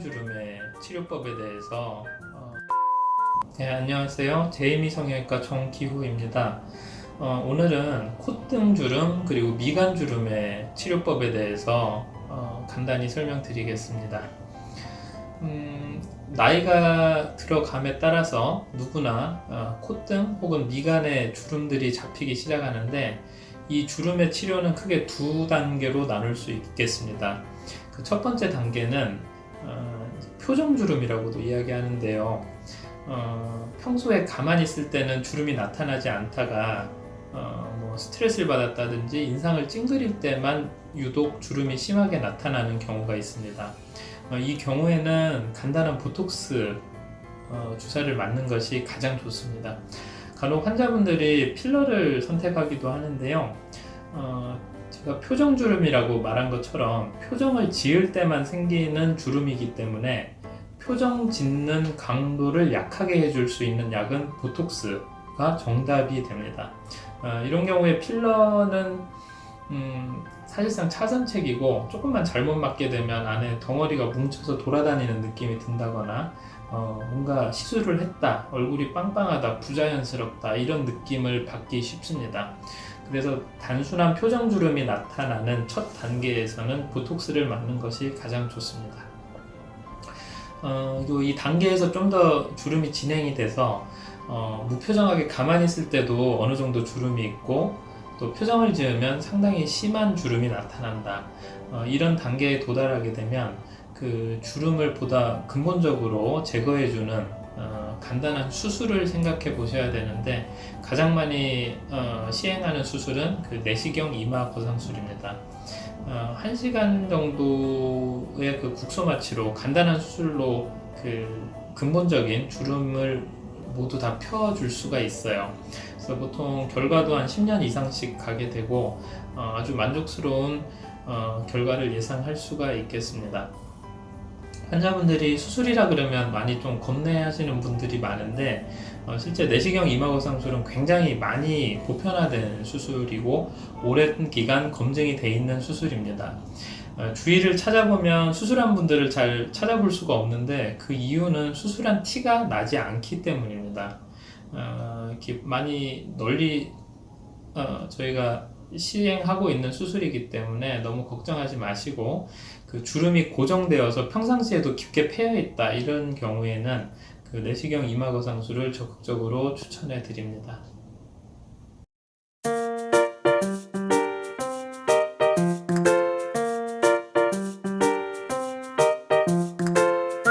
주름의 치료법에 대해서 어, 네, 안녕하세요. 제이미 성형외과 정기후입니다. 어, 오늘은 콧등 주름 그리고 미간 주름의 치료법에 대해서 어, 간단히 설명드리겠습니다. 음, 나이가 들어감에 따라서 누구나 어, 콧등 혹은 미간에 주름들이 잡히기 시작하는데 이 주름의 치료는 크게 두 단계로 나눌 수 있겠습니다. 그 첫 번째 단계는 어, 표정 주름이라고도 이야기하는데요. 어, 평소에 가만히 있을 때는 주름이 나타나지 않다가 어, 뭐 스트레스를 받았다든지 인상을 찡그릴 때만 유독 주름이 심하게 나타나는 경우가 있습니다. 어, 이 경우에는 간단한 보톡스 어, 주사를 맞는 것이 가장 좋습니다. 간혹 환자분들이 필러를 선택하기도 하는데요. 어, 제가 표정 주름이라고 말한 것처럼 표정을 지을 때만 생기는 주름이기 때문에 표정 짓는 강도를 약하게 해줄 수 있는 약은 보톡스가 정답이 됩니다. 어, 이런 경우에 필러는 음, 사실상 차선책이고 조금만 잘못 맞게 되면 안에 덩어리가 뭉쳐서 돌아다니는 느낌이 든다거나 어, 뭔가 시술을 했다, 얼굴이 빵빵하다, 부자연스럽다 이런 느낌을 받기 쉽습니다. 그래서 단순한 표정 주름이 나타나는 첫 단계에서는 보톡스를 맞는 것이 가장 좋습니다. 어, 이 단계에서 좀 더 주름이 진행이 돼서 어, 무표정하게 가만히 있을 때도 어느 정도 주름이 있고 또 표정을 지으면 상당히 심한 주름이 나타난다. 어, 이런 단계에 도달하게 되면 그 주름을 보다 근본적으로 제거해주는 어, 간단한 수술을 생각해 보셔야 되는데 가장 많이 어, 시행하는 수술은 그 내시경 이마 거상술입니다. 어, 1시간 정도의 그 국소 마취로 간단한 수술로 그 근본적인 주름을 모두 다 펴줄 수가 있어요. 그래서 보통 결과도 한 10년 이상씩 가게 되고 어, 아주 만족스러운 어, 결과를 예상할 수가 있겠습니다. 환자분들이 수술이라 그러면 많이 좀 겁내하시는 분들이 많은데 어, 실제 내시경 이마거상술은 굉장히 많이 보편화된 수술이고 오랜 기간 검증이 돼 있는 수술입니다. 어, 주위를 찾아보면 수술한 분들을 잘 찾아볼 수가 없는데 그 이유는 수술한 티가 나지 않기 때문입니다. 어, 이렇게 많이 널리 어, 저희가 시행하고 있는 수술이기 때문에 너무 걱정하지 마시고 그 주름이 고정되어서 평상시에도 깊게 패여 있다 이런 경우에는 그 내시경 이마거상술을 적극적으로 추천해 드립니다.